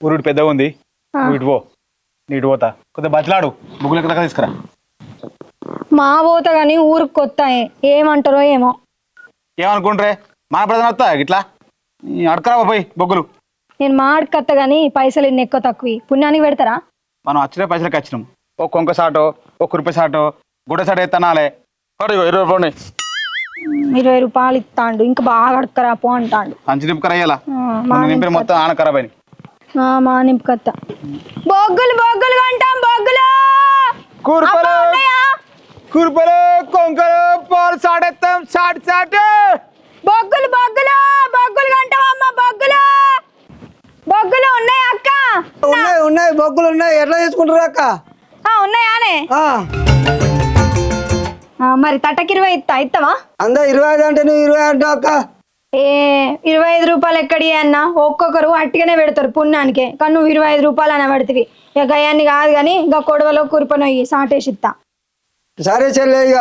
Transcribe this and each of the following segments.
ఊరుడు పెద్దగా ఉంది. నువ్వు ఇటు పో. నీ ఇటు పోతా. కొద్దిగా బతిలాడు. బుగ్గులు ఎక్కడ తీసుకురా. మా పోత కానీ ఊరికి కొత్త ఏమంటారో ఏమో. ఏమనుకుంట్రే? మన ప్రధాన వస్తా ఇట్లా? అడకరా పోయి బొగ్గులు. నేను మాడికత్త కానీ పైసలు ఇన్ని ఎక్కువ తక్కువ. పుణ్యానికి పెడతారా? మనం వచ్చిన పైసలకి వచ్చినాం. ఓ కొంక సాటో ఓ కురిపి సాటో గుడ్డ సాట ఎత్తనాలే. ఇరవై రూపాయలు ఇరవై రూపాయలు ఇస్తాండు ఇంకా బాగా అడక్కరా పో అంటాండు. అంచు నింపుకర మా నింపిన మొత్తం ఆన ఖరాబ్ అయినాయి మా నింపుకత్త. బొగ్గులు బొగ్గులు కొంటాం బొగ్గులు. కూర్పలు? కూర్పలు కొంకలు పాలు సాటెత్తాం సాటి సాటు. బొగ్గులు బొగ్గులు. బొగ్గులు కొంటాం అమ్మ బొగ్గులు. బొగ్గులు ఉన్నాయా అక్క? ఉన్నాయి ఉన్నాయి బొగ్గులు ఉన్నాయి. ఎట్లా తీసుకుంటారు అక్క? ఆ, ఉన్నాయానే. మరి తట్టకి ఇరవై ఇస్తా ఇస్తావా అందా ఇరవై ఐదు అంటే నువ్వు ఇరవై అంటావు అక్క. ఏ ఇరవై ఐదు రూపాయలు ఎక్కడి అన్న? ఒక్కొక్కరు అట్టిగానే పెడతారు పుణ్యానికే. కానీ నువ్వు ఇరవై ఐదు రూపాయలు అన్న పెడతావి. ఇక గయాన్ని కాదు కానీ ఇంకా కొడవలో కురిపనొయ్యి సాటేసి ఇస్తా సరే చెల్లె ఇక.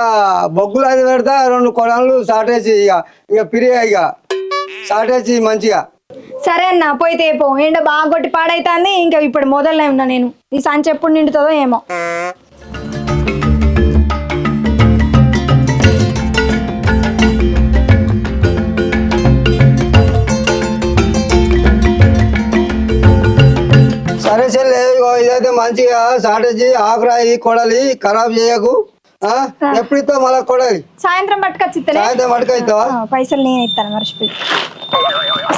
బొగ్గులు అది పెడతా రెండు కొడలు సాటేసి ఇక. ఇక పిరియా ఇక. సాటేసి మంచిగా. సరే అన్న పోయితే పో ఎండ బాగా కొట్టి పాడైతుంది ఇంకా ఇప్పుడు మొదలనే ఉన్నా నేను. ఈ సంచి ఎప్పుడు నిండుతుందో ఏమో. మంచిగా సాటేసి ఆకురాయి కొడలి ఖరాబ్ చేయకు. ఆ? ఎప్పుడు ఇస్తావు మళ్ళా కొడలి? సాయంత్రం పట్టుకొచ్చి సాయంత్రం పట్టుకొస్తావా పైసలు నేను ఇస్తాను మర్చిపోయి.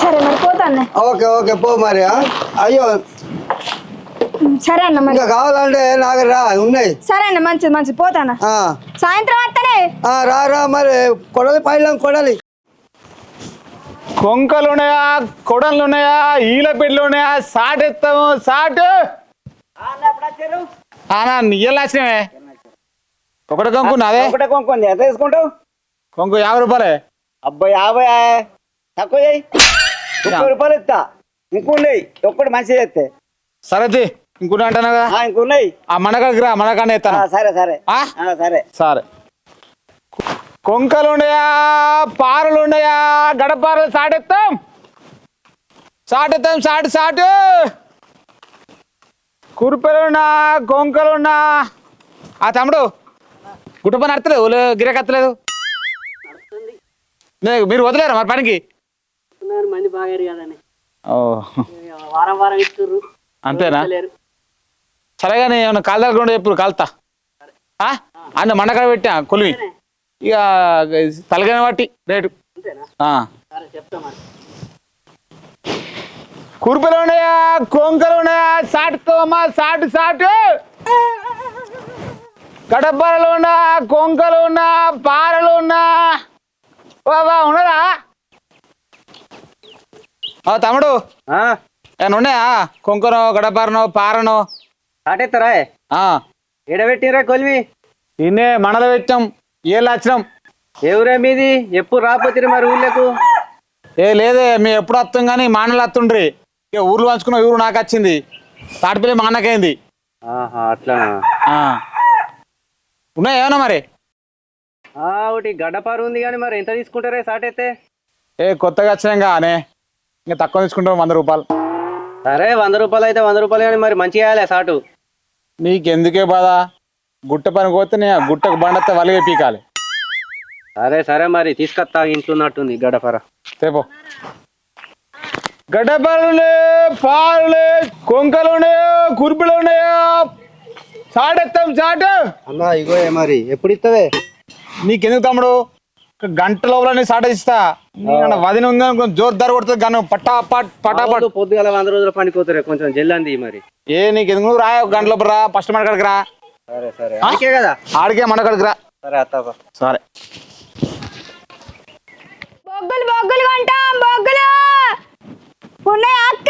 సరే మరి పోతాను ఓకే ఓకే పో మరి ఆ? అయ్యో. సరే అన్న మరి. ఇంకా కావాలంటే నాకు రా ఉన్నాయి. సరే అన్న మంచిది మంచిది పోతానా ఆ. సాయంత్రం వస్తానే ఆ, రా రా మరి కొడలి పైలం కొడలి. కొంకలు ఉన్నాయా కొడలు ఉన్నాయా ఈల పెడ్లు ఉన్నాయా సాట్! వచ్చినవే ఒకటి కొంకు నాదే ఒకటే కొనుక్కోండి ఎంత తీసుకుంటావు? కొంకు యాభై రూపాయలే. అబ్బాయి యాభై తక్కువ చేయి. ముప్పై రూపాయలు ఇస్తా. ఇంకున్నాయి. ఒక్కటి మంచిది ఎత్తే సరే తీ. ఇంకోటి అంటాను కదా? ఆ, ఇంకున్నాయి. ఆ మనకాడికి రా మనకాడ ఆ, ఎత్తాను సరే సరే. ఆ? ఆ, సరే. సరే. కొంకలు ఉన్నాయా పారలు ఉన్నాయా గడపారలు సాటెత్తాం. సాటెత్తాం సాటు సాటు. కురుపెలున్నా కొంకలున్నా ఆ తమ్ముడు గుట్ట పని అడతలేదు ఓలు గిరకత్తలేదు. మీరు వదిలేరా మరి పనికి? మంది బాగా వారం వారం అంతేనా? సరేగానే ఏమన్నా కాలుదాలు కూడా ఎప్పుడు కాలుతా. ఆ? అన్న మండకాడ పెట్టా కొలివి. ఇక తలగని బట్టి రేటు. చెప్తా కురుపులు ఉన్నాయా కొంకలు ఉన్నాయా సాటుకోమా సాటు సాటు. గడపరలు ఉన్నా కొంకలు ఉన్నా పారలు ఉన్నా బాబా ఉన్నదా? ఓ తమ్ముడు. ఏమన్నా ఉన్నాయా? కొంకనో గడపారనో పారనో? ఆటెత్తారా ఆ. ఎడబెట్టిరా కొలివి ఇన్నే మనలో పెట్టాం. ఏళ్ళు వచ్చినాం. ఎవరే మీది? ఎప్పుడు రాపోతే మరి ఊళ్ళకు? ఏ లేదే మేము ఎప్పుడు వస్తాం కానీ మానలు వస్తుండ్రి. ఇక ఊర్లు పంచుకున్న ఊరు నాకు వచ్చింది. తాటిపల్లి మా అన్నకైంది. అట్లా ఆ. ఉన్నాయా ఏమన్నా మరి? ఒకటి గడ్డపారు ఉంది కానీ మరి ఎంత తీసుకుంటారే సాటైతే? ఏ కొత్తగా వచ్చినాం కానీ ఇంకా తక్కువ తీసుకుంటాం వంద రూపాయలు. సరే వంద రూపాయలు అయితే వంద రూపాయలు కానీ మరి మంచిగా వేయాలి సాటు. నీకెందుకే బాధ? గుట్ట పని పోతే నే ఆ గుట్టకు బండత్తే వలిగే పీకాలి. సరే సరే మరి తీసుకొస్తా ఇంట్లో ఉన్నట్టుంది గడ్డపార. తేపో గడ్డపారులే పారులే కొంకలు ఉన్నాయో కుర్పులు ఉన్నాయో సాడెత్తాం చాటు. అన్నా ఇగో మరి ఎప్పుడు ఇస్తావే నీకెందుకు తమ్ముడు? ఒక గంట లోపల నీ సాట ఇస్తా వదిన ఉంది అనుకో జోర్దార్ కొడుతుంది గన్ను పట్టా పట్ పటాపట్ పొద్దుగల వంద రోజులు పనిపోతారే కొంచెం జల్లంది మరి. ఏ నీకెందుకు నువ్వు రా ఒక గంట లోపల రా ఫస్ట్ మన కాడికి రా. సరే సరే. అందుకే కదా? ఆడికే మన కాడికి రా. సరే అత్తాపా సరే. బొగ్గులు బొగ్గులు కొంటాం బొగ్గులు. ఉన్నాయా అక్క.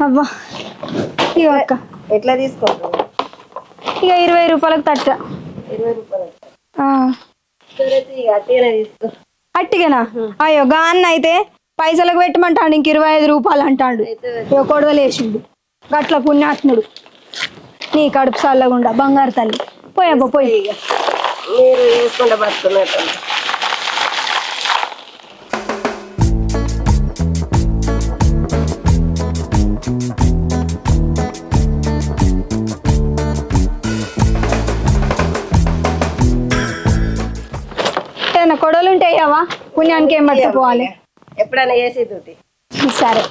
అబ్బా. అక్క. ఎట్లా ఇక ఇరవై రూపాయలకు తట్ట. ఇరవై అట్టిగనా అయ్యో గా అన్న అయితే పైసలకు పెట్టమంటాడు ఇంక ఇరవై ఐదు రూపాయలు అంటాడు. కొడవలేసిండు. గట్ల పుణ్యాత్ముడు. నీ కడుపు చల్లగుండా బంగారు తల్లి. పోయబ్బా పోయి. మీరు పోయవా పుణ్యానికి ఏం పట్టుకుపోవాలి ఎప్పుడైనా చేసి తోటి. సరే.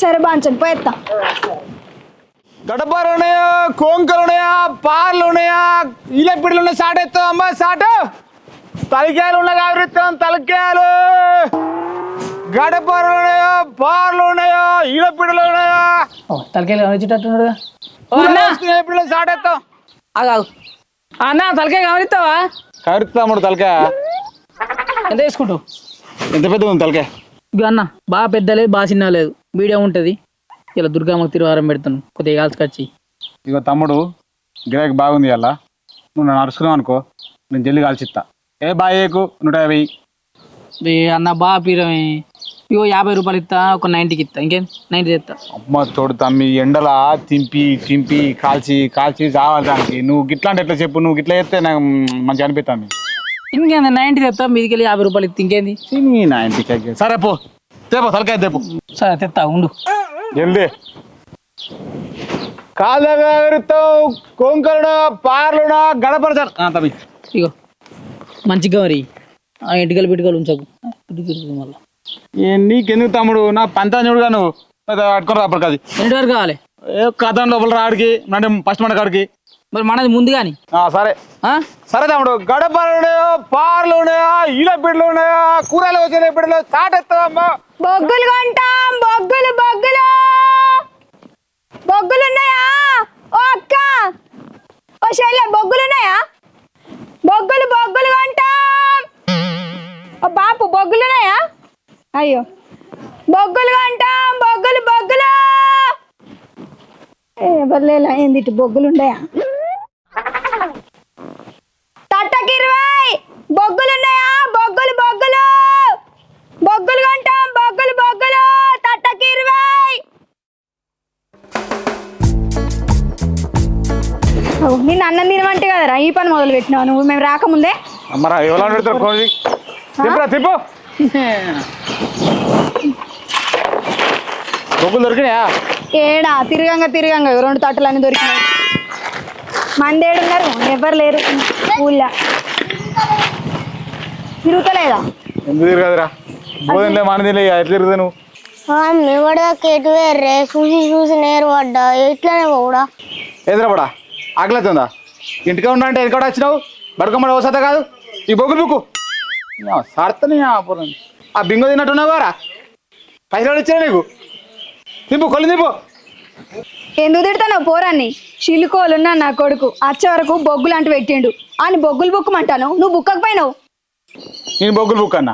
సరే బాంచండి పోయేస్తా గడపలు ఉన్నాయా కోంకలు ఉన్నాయా పార్లు ఉన్నాయా ఇలా పిడలు ఉన్నాయి సాట? ఎత్తాం అమ్మా సాట తలకాయలు. ఉన్నాయి కావరిస్తాం తలకాయలు గడపలు ఉన్నాయా పార్లు ఉన్నాయా ఈల పిడలు ఉన్నాయా తలకాయలు సాట ఎత్తాం ఆగాగు అన్న తలకాయ గమనిస్తావా కరుస్తాముడు తలకాయ. ఎంత వేసుకుంటావు? ఎంత పెద్ద ఉంది తలకాయ? ఇగో అన్న బాగా పెద్ద లేదు బాగా చిన్న లేదు. మీడియం ఉంటుంది. ఇలా దుర్గామ్మకి తిరువారం పెడతాను. కొద్దిగా కాల్చుకొచ్చి ఇగో తమ్ముడు గిరాకీ బాగుంది అలా నువ్వు నన్ను అరుచుకున్నావు అనుకో నేను జల్లి కాల్చిస్తా. ఏ బాయేకు నూట యాభై. అన్న బాగా పీరమే. ఇగో యాభై రూపాయలు ఇస్తా ఒక నైంటీకి ఇస్తా ఇంకేం? నైంటీ ఇస్తా అమ్మ తోడు తమ్మి ఎండలా తింపి తింపి కాల్చి కాల్చి చావాలి దానికి నువ్వు గిట్లాంటి ఎట్లా చెప్పు? నువ్వు గిట్లా చేస్తే నాకు మంచిగా అనిపిస్తుంది ఇంకేంది? నైంటీ తెస్తా మీదికి వెళ్ళి యాభై రూపాయలు ఇస్తా ఇంకేంది? నీ నా ఇంటికి సరే పో. తేపో తలకాయ తేపు. సరే తెస్తా ఉండు. జల్దీ. కాదగరుతావు కొంకరుడు పార్లుడా గడపరచారు తమ్మి. ఇగో మంచిగా మరి. ఆ ఇంటికలు పిటికలు ఉంచకు. ఇటుకలు మళ్ళీ. నీకెందుకు తమ్ముడు? నా పంతాంజుడుగా నువ్వు పట్టుకొని రాపడు కాదు ఎన్ని వరకు కావాలి. ఏ కథం లోపల రాడికి అంటే ఫస్ట్ మన కాడికి. మరి మనది ముందు కానీ. ఆ, సరే. సరే తమ్ముడు. గడపలు ఉన్నాయో పార్లు ఉన్నాయా ఈల బిడ్డలు ఉన్నాయా కూరలు వచ్చిన బిడ్డలు. చాటెత్తామా బొగ్గులు కొంటాం. బొగ్గులు బొగ్గులు. బొగ్గులు ఉన్నాయా? ఓ అక్క. ఓ శైల బొగ్గులు ఉన్నాయా బొగ్గులు అయ్యో. బొగ్గులు కొంటాం బొగ్గులు బొగ్గులు. ఏ బర్లేలా ఏంది ఇటు బొగ్గులు ఉన్నాయా తట్టకి ఇరవై. బొగ్గులు ఉన్నాయా బొగ్గులు బొగ్గులు. బొగ్గులు కొంటాం బొగ్గులు బొగ్గులు. తట్టకి ఇరవై. ఓ, నిన్ను అన్నం తినమంటే కదరా ఈ పని మొదలు పెట్టినావు నువ్వు. మేము రాకముందే. అమ్మరా ఎవరు తిప్పు. బొగ్గులు దొరికినాయా? ఏడా తిరగంగా తిరగంగా. రెండు తట్టలు అన్ని దొరికినాయి. మంది ఏడున్నారు ఎవరు లేరు. ఊళ్ళో. తిరుగుతలేదా? ఎందుకు తిరగదురా? బోధనలే మనదిలే ఎట్లా తిరుగుతా నువ్వు? కేటు వేర్రే చూసి చూసి నేరు పడ్డా. ఇట్లానే కూడా ఎదురపడా ఆకలిస్తుందా ఇంటికే ఉన్నా అంటే ఎక్కడ వచ్చినావు? బడుకమ్మడ వసత కాదు? ఈ బొగ్గులు బుక్కు. సర్తని ఆ బింగో తిన్నట్టున్నావు గారా పైసలు ఇచ్చారా నీకు? తిప్పు కొల్లు తిప్పు ఎందుకు తిడతావు పోరాన్ని? చిలుకోలున్నా నా కొడుకు. వచ్చే వరకు బొగ్గులు అంటూ పెట్టిండు. అని బొగ్గులు బుక్కమంటాను? నువ్వు బుక్కకపోయినావు నేను బొగ్గులు బుక్ అన్న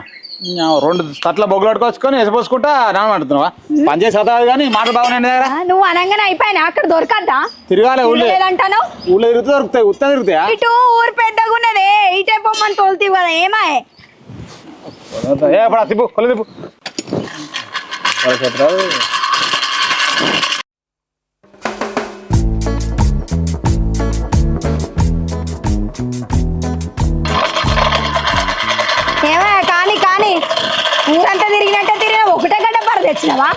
రెండు తట్ల బొగ్గులు పట్టుకొచ్చుకొని ఎసపోసుకుంటా నానమంటున్నావా పని చేసి చదవాలి కానీ మాటలు బాగున్నాయి దగ్గర? నువ్వు అనగానే అయిపోయినా? అక్కడ దొరకద్దా తిరగాలి ఊళ్ళో. లేదంటాను? ఊళ్ళో తిరుగుతూ దొరుకుతాయి ఉత్తా తిరుగుతాయా? ఇటు ఊరు పెద్దగా ఉన్నదే ఇటే పొమ్మని తోలుతీవి కదా ఏమాయే? ఏ పడా తిప్పు కొల్లు తిప్పు వాళ్ళకి చెప్పరాదు. ఏమా కానీ కానీ ఊరంతా తిరిగినట్టే తిరిగిన ఒకటే గడ్డ పర తెచ్చినావా?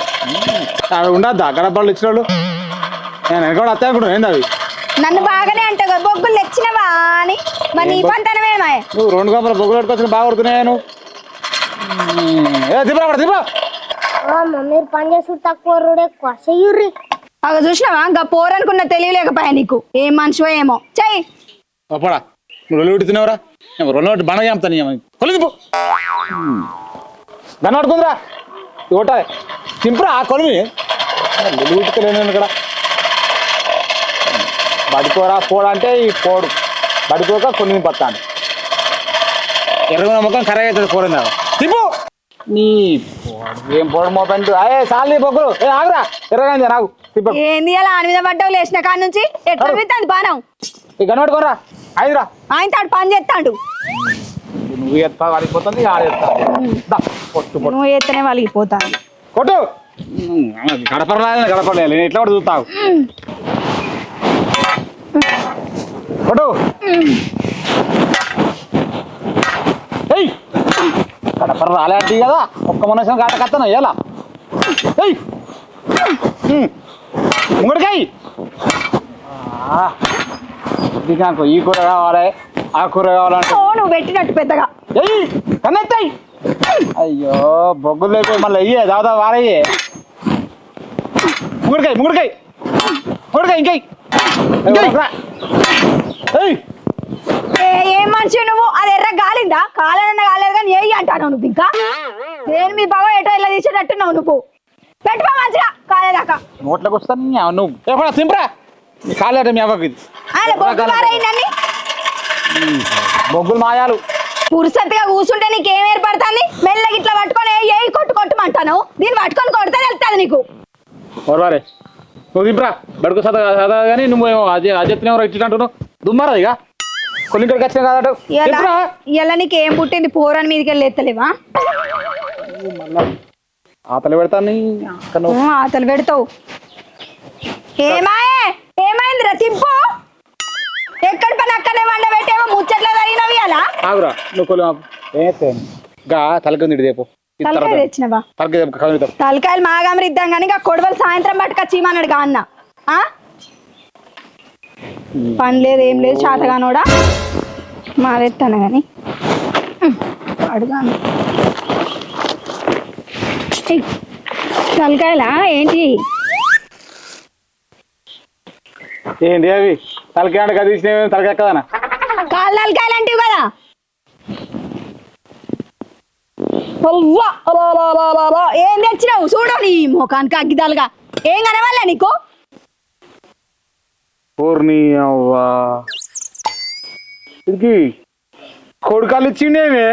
ఆడ ఉండద్దా గడపళ్ళు ఇచ్చిన వాళ్ళు నేను వెనక వస్తాయి అనుకుంటున్నాను ఏంది అవి? నన్ను బాగానే కదా బొగ్గులు తెచ్చినవా అని? మరి నీ పంతనమేమాయే నువ్వు రెండు గంపల బొగ్గులు పట్టుకొచ్చిన బాగా కొడుతున్నాయా నువ్వు? పడ తిప్పా మీరు పని చేసి తక్కువ రోడ్ ఎక్కువ చెయ్యుర్రి అగ చూసినావా? ఇంకా పోరనుకున్న తెలియలేకపోయా నీకు. ఏం మనిషివో ఏమో. చెయ్యి పడా నువ్వు రొల్లు పెడుతున్నావురా రొల్లు పెట్టి బండ చంపుతాను కొలు తిప్పు దాన్ని పట్టుకుందిరా. ఒకట. తింపురా ఆ కొలిమి. పెట్టుకోలేను ఇక్కడ. బడికోరా పోడా అంటే ఈ పోడు. బడికోక కొన్ని పత్తాను ఎర్రగున ముఖం కరెక్ట్ అవుతుంది పోరిందా? తిప్పు నీ ఏం పోడు మోపెంట్ అయ్యే సాలి బొగ్గులు ఏ ఆగురా. ఎర్రగా నాకు తిప్పు ఏంది అలా ఆని మీద పడ్డావు? లేచిన కాడ నుంచి? ఎట్లా పెడుతుంది బాణం ఇక కనబడుకోరా ఐదురా ఆయన తాడు పని చేస్తాడు నువ్వు ఎత్తా వాడిపోతుంది ఆడ ఎత్తా దా, పొట్టు పొట్టు నువ్వు ఎత్తనే వలిగిపోతాను కొట్టు. గడపరలేదు గడపలేదు నేను ఎట్లా కూడా చూస్తావు. కొట్టు ఏయ్ గడపర రాలేంటి కదా. ఒక్క మనుషులు కాట కత్తను ఎలా? ఏయ్! ముంగడికాయి! ఇది నాకు ఈ కూర కావాలి ఆ కూర కావాలంటే. నువ్వు పెట్టినట్టు పెద్దగా. ఎయ్యి కన్నెత్తాయి! అయ్యో బొగ్గులు లేకపోయి మళ్ళీ అయ్యే దాదా వారయ్యే. ముగుడికాయ ముగుడికాయ. ముగుడికాయ ఇంకై ఏయ్! ఏ మనిషి నువ్వు? అది ఎర్ర గాలిందా? కాలేదన్న కాలేదు కానీ ఏ అంటాను నువ్వు ఇంకా. దేని మీ బాగా ఎటో ఇలా తీసేటట్టున్నావు నువ్వు? పెట్టుకో మంచిగా కాలేదాకా నోట్లోకి వస్తాను నువ్వు సింపరా. కాలేట మీ అవ్వకి బొగ్గులు మాయాలు. పురుసత్తుగా కూర్చుంటే నీకేం ఏర్పడుతుంది? మెల్లగా ఇట్లా పట్టుకొని ఏ కొట్టు కొట్టుమంటాను దీన్ని పట్టుకొని కొడితే తెలుస్తుంది నీకు. ఓర్వారే నువ్వు దింపరా. బడుకు సదా సదా కానీ నువ్వు అజయ్ అజత్నేమో ఇచ్చి అంటున్నావు దుమ్మారా ఇక. కొన్ని ఇక్కడికి వచ్చినా కాదట. ఇలా నీకు ఏం పుట్టింది? పోరని మీదకి వెళ్ళి ఎత్తలేవా? ఆతలు పెడతాను అతలు పెడతావు. ఏమాయే? ఏమైందిరా? తింపు ఎక్కడ పని అక్కడే వండ పెట్టేమో ముచ్చట్లో జరిగినవి అలా ఆగురా నువ్వు కొలు గా తలకి తలకాయ తెచ్చినవా? తలకి కదులుతాం తలకాయలు మాగామరి ఇద్దాం కానీ ఇంకా కొడవలు సాయంత్రం పట్టుకొచ్చి ఇమ్మన్నాడు గా అన్న. ఆ? పని లేదు ఏం లేదు శాతగానోడా మారెత్తాను కానీ అడుగాను తలకాయలా? ఏంటి? ఏంటి అవి? తలకి అంటే కదిలిసిన తలకి ఎక్కదానా కాళ్ళు తలకాయలు అంటివి కదా. ఏం తెచ్చినావు? చూడు నీ ముఖానికి అగ్గిదాలుగా ఏం కనవాలే నీకు? పూర్ణి అవ్వా! ఇది కొడుకాలు ఇచ్చిండేమే.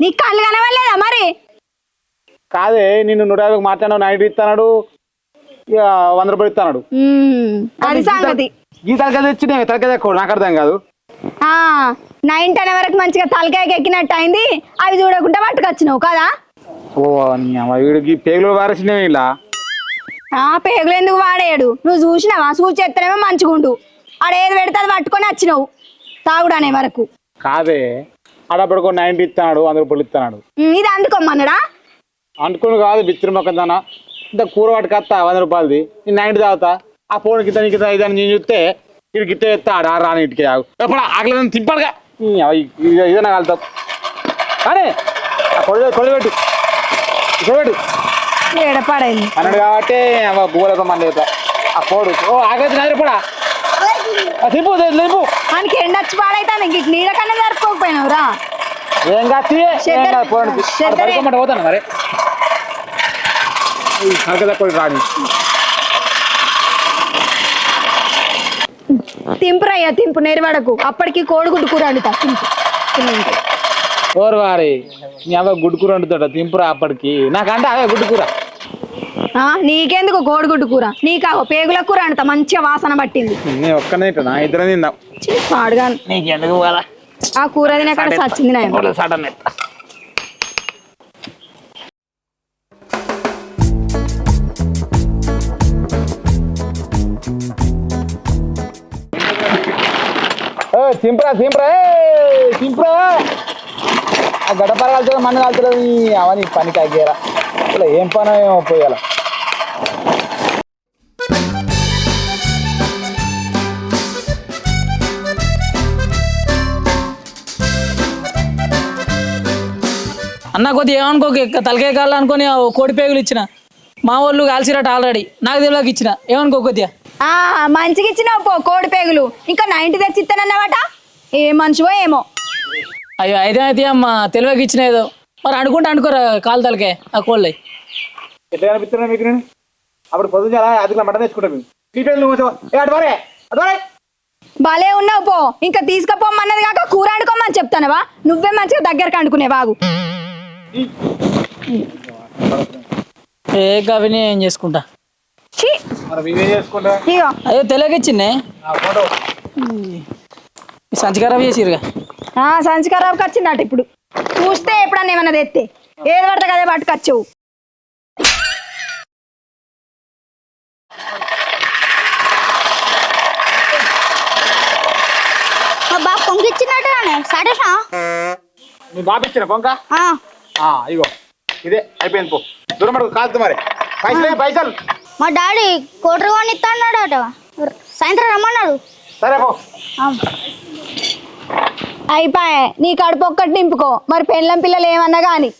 నీ కళ్ళు కనవలేదా మరి? కాదే నిన్ను నూట యాభైకి మాట్లాడినావు నైట్ ఇస్తాడు ఇక వంద రూపాయలు ఇస్తాడు అది సంగతి. ఈ తలకాయ తెచ్చిండే తలకాయ తెక్కడు నాకు అర్థం కాదు. ఆ నైన్ టెన్ వరకు మంచిగా తలకాయకి ఎక్కినట్టు అయింది అవి చూడకుండా పట్టుకొచ్చినావు కదా? ఓ వీడికి పేగులు వారేసినవి ఇలా. ఆ పేగులు ఎందుకు వాడేయడు? నువ్వు చూసినావా? చూసి ఎత్తనేమో మంచిగుండు. ఆడ ఏది పెడితే అది పట్టుకొని వచ్చినావు. తాగుడు అనే వరకు. కాదే ఆడప్పటికో నైన్టీ ఇస్తాడు వంద రూపాయలు ఇస్తున్నాడు ఇది అందుకోమన్నాడా? అనుకుని కాదు బిత్తిరి మొక్కం దానా ఇంత కూర పట్టుకొస్తా వంద రూపాయలది. నేను నైన్టీ తాగుతా. ఆ ఫోన్ కింద నీకు ఇదని నేను చూస్తే ఇది గిట్ట ఎత్తాడు ఆ రాని ఇంటికి ఆగు ఎప్పుడు ఆకలి తిప్పాడుగా ఇదన్నా కలుతాం కానీ ఆ కొడు కొడబెట్టు కొడబెట్టు ఏడపాడైంది. అన్నాడు కాబట్టి మన ఆ పోడు. ఓ ఆకలి నాది తిప్పు తిప్పు మనకి ఎండొచ్చి పాడైతాను ఇంక నీడ కన్నా జరుపుకోకపోయినావు రా. ఏం కాదు. పోండి పోతాను మరి. రాని. తింపురయ్యా తింపు. నేరువాడకు. అప్పటికి కోడిగుడ్డు కూర వండుతా. తింపు. తినండి. ఓరు వారి నీ అవ్వ గుడ్డు కూర వండుతాడు? తింపురా అప్పటికి. నాకంటే అవే గుడ్డు కూర నీకెందుకు కోడిగుడ్డు కూర? నీకు ఆ పేగుల కూర వండుతా మంచిగా వాసన పట్టింది. ఒక్కనే ఇద్దరం తిందాం. పాడుగా. ఆ కూర తినకాడ సచ్చింది నాయన. సడన్ సింపురా సింపురా సింపురా. ఆ గడపర కాలుతుంది మన్ను కాలుతుంది అవని పని కాగేరా ఇలా ఏం పని ఏమో పోయాల. అన్న కొద్దిగా ఏమనుకోక ఇక తలకాయ కాళ్ళు అనుకొని కోడి పేగులు ఇచ్చిన. మా వాళ్ళు కాల్చిరట ఆల్రెడీ నాకు తెలియక ఇచ్చిన. ఏమనుకో కొద్దిగా. ఆ మంచిగా ఇచ్చినావు పో కోడి పేగులు. ఇంకా నైన్టీ తెచ్చి ఇస్తానన్నమాట ఏ మనిషివో ఏమో. అయ్యో అయితే అయితే అమ్మ తెలియక ఇచ్చిన ఏదో. మరి అనుకుంటే అనుకోరా కాలు తలకాయ ఆ కోళ్ళై. ఎట్లా అనిపిస్తున్నా మీకు? నేను అప్పుడు చాలా అదిలో మటన్ నువ్వు? ఏ భలే ఉన్నావు పో. ఇంకా తీసుకుపోమన్నది కాక కూర వండుకోమని చెప్తానవా? నువ్వే మంచిగా దగ్గరకు అండుకునే బాగు ఏ కవిని ఏం చేసుకుంటా? అయ్యో తెలియక ఇచ్చిందే ఆ ఫోటో. ఈ సంచి ఖరాబ్ చేసిరుగా ఆ సంచి ఖరాబ్కి వచ్చిందట ఇప్పుడు. చూస్తే ఎప్పుడన్నా ఏమన్నా తెస్తే ఏది పడితే కదే పట్టుకొచ్చావు. బాబు పొంగిచ్చినట్టు సాటేసా నీ బాబు ఇచ్చిన ఆ, ఇగో. ఇదే అయిపోయింది పో. దూరం పడుకో కాదు మరి. పైసలు పైసలు. మా డాడీ కోటరు కొని ఇస్తా అన్నాడు అట సాయంత్రం రమ్మన్నాడు. సరే పో. అయిపోయా నీ కడుపు ఒక్కటి నింపుకో. మరి పెళ్ళం పిల్లలు ఏమన్నా కానీ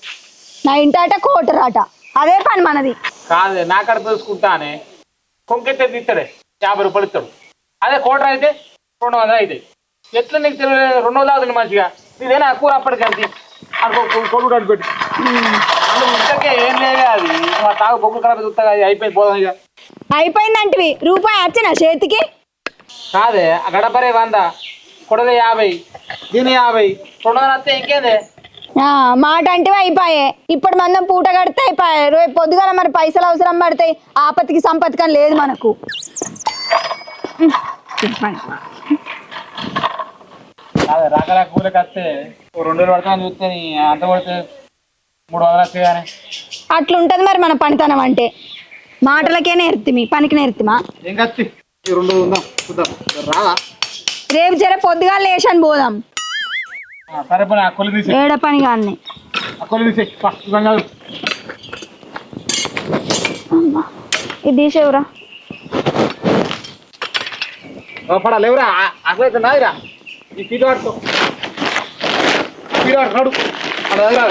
నా ఇంటాట కోటరాట. అదే పని మనది. కాదు నా కడ చూసుకుంటానే కొంకెత్తే తీస్తాడే యాభై రూపాయలు ఇస్తాడు అదే కోటర్ అయితే రెండు వందలు అవుతాయి ఎట్లా నీకు తెలియదు? రెండు వందలు అవుతుంది మంచిగా ఇదేనా కూర అప్పటికంతి అనుకో కొడుకు పెట్టి. ఇంతకే ఏం లేదే అది. మా తాగు బొగ్గు ఖరాబ్ చూస్తా అయిపోయింది పోదాం ఇక. అయిపోయిందంటివి. రూపాయి వచ్చిన చేతికి? కాదే ఆ గడపరే వంద కొడదే యాభై దీని యాభై రెండు వందలు వస్తే ఇంకేదే? ఆ, మాట అంటే అయిపోయే. ఇప్పుడు మనం పూట కడితే అయిపోయాయి రేపు పొద్దుగాల మరి పైసలు అవసరం పడతాయి ఆపత్తికి సంపత్తికని లేదు మనకు. కాదే రాకరా కూరకి వస్తే ఓ రెండు చూస్తే నీ అంత పడితే మూడు వందలు వస్తాయి కానీ అట్లుంటది మరి మన పనితనం అంటే. మాటలకే నేర్తిమి పనికి నేర్తిమా ఏం కత్తి? ఈ రెండు ఉందాం? చూద్దాం. రేపు జర పొద్దుగాల లేచాను పోదాం. ఆ, సరే పని ఆ కొలు తీసే ఏడ పని కానీ ఆ కొలు తీసే ఇవ్వం కాదు ఇది తీసేవురా. అసలు నాదిరా ఈ పట్టుకో పీట పట్టుకోడు అలా